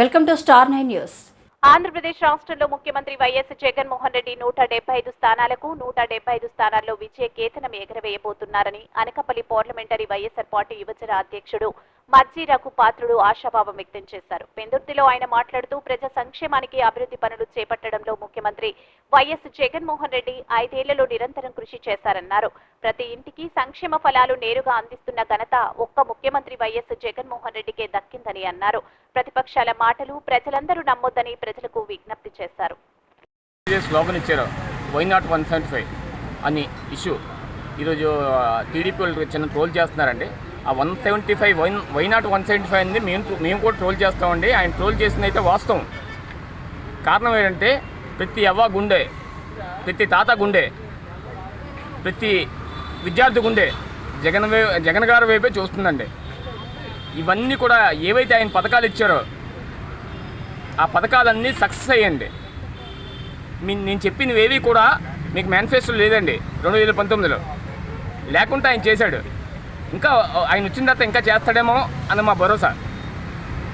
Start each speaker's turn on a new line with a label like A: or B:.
A: Welcome to star nine news.
B: Andhra Pradesh రాష్ట్రంలో ముఖ్యమంత్రి YS Jaganmohan Reddy నూట డెబ్బై ఐదు స్థానాలకు నూట డెబ్బై ఐదు స్థానాల్లో విజయ కేతనం ఎగరవేయబోతున్నారని అనకపల్లి పార్లమెంటరీ వైఎస్ఆర్ పార్టీ యువజన అధ్యక్షుడు మజ్జీ పాత్రుడు ఆశాభావం వ్యక్తం చేశారు. పెందుర్తిలో ఆయన మాట్లాడుతూ ప్రజా సంక్షేమానికి అభివృద్ధి పనులు చేపట్టడంలో ముఖ్యమంత్రి వైఎస్ జగన్మోహన్ రెడ్డి ఐదేళ్ళలో నిరంతరం కృషి చేశారన్నారు. ప్రతి ఇంటికి సంక్షేమ ఫలాలు నేరుగా అందిస్తున్న ఘనత ఒక్క ముఖ్యమంత్రి వైఎస్ జగన్మోహన్ రెడ్డికే దక్కిందని అన్నారు. ప్రతిపక్షాల మాటలు ప్రజలందరూ నమ్మొద్దని ప్రజలకు విజ్ఞప్తి చేశారు.
C: స్లోగన్ ఇచ్చారు. Why not one seventy five అని ఇష్యూ. ఈరోజు టీడీపీ వాళ్ళు చిన్న ట్రోల్ చేస్తున్నారండి. ఆ one seventy five why why not one seventy five అనేది మేము మేము కూడా ట్రోల్ చేస్తామండి. ఆయన ట్రోల్ చేసింది అయితే వాస్తవం. కారణం ఏంటంటే ప్రతి అవ్వ గుండె ప్రతి తాత గుండె ప్రతి విద్యార్థి గుండె జగన్ వే జగన్ గారి వైపే చూస్తుందండి. ఇవన్నీ కూడా ఏవైతే ఆయన పథకాలు ఇచ్చారో ఆ పథకాలన్నీ సక్సెస్ అయ్యండి. మీ నేను చెప్పినవి ఏవి కూడా మీకు మేనిఫెస్టో లేదండి రెండు వేల పంతొమ్మిదిలో. లేకుంటే ఆయన చేశాడు. ఇంకా ఆయన వచ్చిన తర్వాత ఇంకా చేస్తాడేమో అని మా భరోసా.